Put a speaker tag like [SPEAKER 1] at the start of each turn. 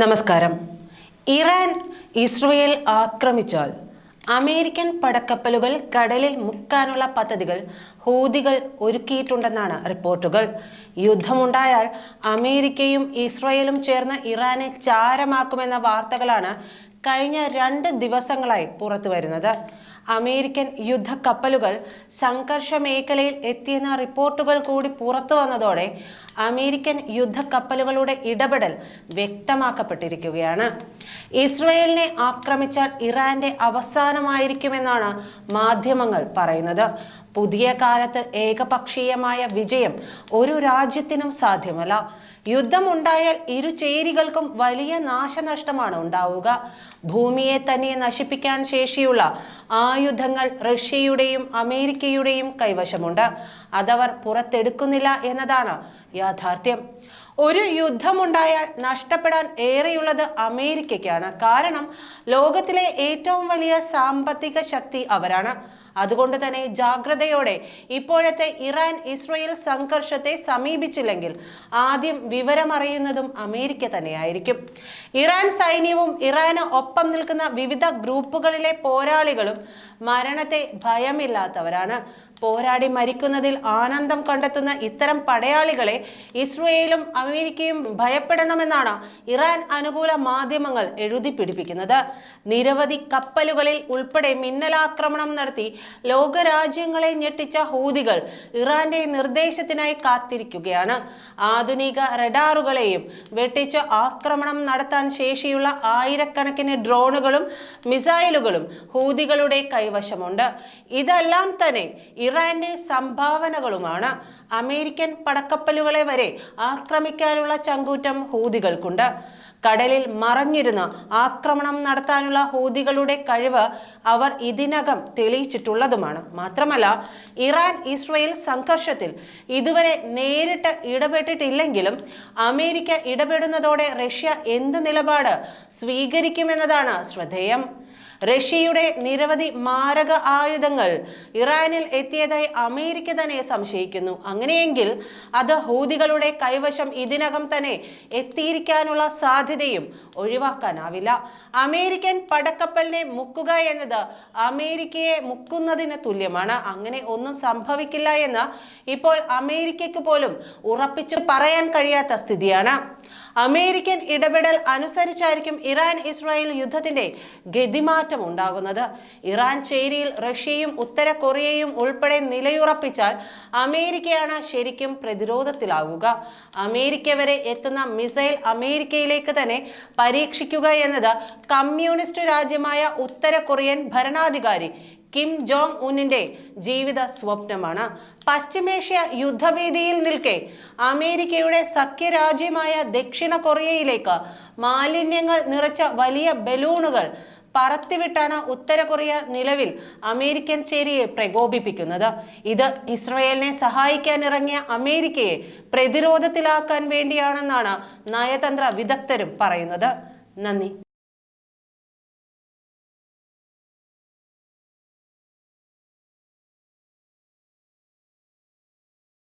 [SPEAKER 1] നമസ്കാരം. Iran Israel ആക്രമിച്ചാൽ American പടക്കപ്പലുകൾ കടലിൽ മുക്കാനുള്ള പദ്ധതികൾ ഹൂതികൾ ഒരുക്കിയിട്ടുണ്ടെന്നാണ് റിപ്പോർട്ടുകൾ. യുദ്ധമുണ്ടായാൽ അമേരിക്കയും ഇസ്രയേലും ചേർന്ന് ഇറാനെ ചാരമാക്കുമെന്ന വാർത്തകളാണ് കഴിഞ്ഞ രണ്ട് ദിവസങ്ങളായി പുറത്തു വരുന്നത് അമേരിക്കൻ യുദ്ധക്കപ്പലുകൾ സംഘർഷ മേഖലയിൽ എത്തിയെന്ന റിപ്പോർട്ടുകൾ കൂടി പുറത്തു വന്നതോടെ അമേരിക്കൻ യുദ്ധക്കപ്പലുകളുടെ ഇടപെടൽ വ്യക്തമാക്കപ്പെട്ടിരിക്കുകയാണ്. ഇസ്രയേലിനെ ആക്രമിച്ചാൽ ഇറാന്റെ അവസാനമായിരിക്കുമെന്നാണ് മാധ്യമങ്ങൾ പറയുന്നത്. പുതിയ കാലത്ത് ഏകപക്ഷീയമായ വിജയം ഒരു രാജ്യത്തിനും സാധ്യമല്ല. യുദ്ധമുണ്ടായാൽ ഇരു ചേരികൾക്കും വലിയ നാശനഷ്ടമാണ് ഉണ്ടാവുക. ഭൂമിയെ തന്നെ നശിപ്പിക്കാൻ ശേഷിയുള്ള ആയുധങ്ങൾ റഷ്യയുടെയും അമേരിക്കയുടെയും കൈവശമുണ്ട്. അതവർ പുറത്തെടുക്കുന്നില്ല എന്നതാണ് യാഥാർത്ഥ്യം. ഒരു യുദ്ധമുണ്ടായാൽ നഷ്ടപ്പെടാൻ ഏറെയുള്ളത് അമേരിക്കയ്ക്കാണ്. കാരണം ലോകത്തിലെ ഏറ്റവും വലിയ സാമ്പത്തിക ശക്തി അവരാണ്. അതുകൊണ്ട് തന്നെ ജാഗ്രതയോടെ ഇപ്പോഴത്തെ ഇറാൻ ഇസ്രയേൽ സംഘർഷത്തെ സമീപിച്ചില്ലെങ്കിൽ ആദ്യം വിവരമറിയുന്നതും അമേരിക്ക തന്നെയായിരിക്കും. ഇറാൻ സൈന്യവും ഇറാന് ഒപ്പം നിൽക്കുന്ന വിവിധ ഗ്രൂപ്പുകളിലെ പോരാളികളും മരണത്തെ ഭയമില്ലാത്തവരാണ്. പോരാടി മരിക്കുന്നതിൽ ആനന്ദം കണ്ടെത്തുന്ന ഇത്തരം പടയാളികളെ ഇസ്രയേലും അമേരിക്കയും ഭയപ്പെടണമെന്നാണ് ഇറാൻ അനുകൂല മാധ്യമങ്ങൾ എഴുതി പിടിപ്പിക്കുന്നത്. നിരവധി കപ്പലുകളിൽ ഉൾപ്പെടെ മിന്നലാക്രമണം നടത്തി ലോകരാജ്യങ്ങളെ ഞെട്ടിച്ച ഹൂതികൾ ഇറാന്റെ നിർദ്ദേശത്തിനായി കാത്തിരിക്കുകയാണ്. ആധുനിക റഡാറുകളെയും വെട്ടിച്ച് ആക്രമണം നടത്താൻ ശേഷിയുള്ള ആയിരക്കണക്കിന് ഡ്രോണുകളും മിസൈലുകളും ഹൂതികളുടെ കൈവശമുണ്ട്. ഇതെല്ലാം തന്നെ ഇറാന്റെ സംഭാവനകളുമാണ് അമേരിക്കൻ പടക്കപ്പലുകളെ വരെ ആക്രമിക്കാനുള്ള ചങ്കൂറ്റം ഹൂതികൾക്കുണ്ട്. കടലിൽ മറഞ്ഞിരുന്ന് ആക്രമണം നടത്താനുള്ള ഹൂതികളുടെ കഴിവ് അവർ ഇതിനകം തെളിയിച്ചിട്ടുള്ളതുമാണ്. മാത്രമല്ല ഇറാൻ ഇസ്രയേൽ സംഘർഷത്തിൽ ഇതുവരെ നേരിട്ട് ഇടപെട്ടിട്ടില്ലെങ്കിലും അമേരിക്ക ഇടപെടുന്നതോടെ റഷ്യ എന്ത് നിലപാട് സ്വീകരിക്കുമെന്നതാണ് ശ്രദ്ധേയം. റഷ്യയുടെ നിരവധി മാരക ആയുധങ്ങൾ ഇറാനിൽ എത്തിയതായി അമേരിക്ക തന്നെ സംശയിക്കുന്നു. അങ്ങനെയെങ്കിൽ അത് ഹൂതികളുടെ കൈവശം ഇതിനകം തന്നെ എത്തിയിരിക്കാനുള്ള സാധ്യതയും ഒഴിവാക്കാനാവില്ല. അമേരിക്കൻ പടക്കപ്പലിനെ മുക്കുക എന്നത് അമേരിക്കയെ മുക്കുന്നതിന് തുല്യമാണ്. അങ്ങനെ ഒന്നും സംഭവിക്കില്ല എന്ന് ഇപ്പോൾ അമേരിക്കയ്ക്ക് പോലും ഉറപ്പിച്ചു പറയാൻ കഴിയാത്ത സ്ഥിതിയാണ്. അമേരിക്കൻ ഇടപെടൽ അനുസരിച്ചായിരിക്കും ഇറാൻ ഇസ്രായേൽ യുദ്ധത്തിന്റെ ഗതിമാറ്റം ഉണ്ടാകുന്നത്. ഇറാൻ ചേരിയിൽ റഷ്യയും ഉത്തര കൊറിയയും ഉൾപ്പെടെ നിലയുറപ്പിച്ചാൽ അമേരിക്കയാണ് ശരിക്കും പ്രതിരോധത്തിലാവുക. അമേരിക്ക വരെ എത്തുന്ന മിസൈൽ അമേരിക്കയിലേക്ക് തന്നെ പരീക്ഷിക്കുക എന്നത് കമ്മ്യൂണിസ്റ്റ് രാജ്യമായ ഉത്തര കൊറിയൻ ഭരണാധികാരി കിം ജോങ് ഉന്നിന്റെ ജീവിത സ്വപ്നമാണ്. പശ്ചിമേഷ്യ യുദ്ധവേദിയിൽ നിൽക്കെ അമേരിക്കയുടെ സഖ്യരാജ്യമായ ദക്ഷിണ കൊറിയയിലേക്ക് മാലിന്യങ്ങൾ നിറച്ച വലിയ ബലൂണുകൾ പറത്തിവിട്ടാണ് ഉത്തര കൊറിയ നിലവിൽ അമേരിക്കൻ ചേരിയെ പ്രകോപിപ്പിക്കുന്നത്. ഇത് ഇസ്രയേലിനെ സഹായിക്കാൻ ഇറങ്ങിയ അമേരിക്കയെ പ്രതിരോധത്തിലാക്കാൻ വേണ്ടിയാണെന്നാണ് നയതന്ത്ര വിദഗ്ധരും പറയുന്നത്. നന്ദി.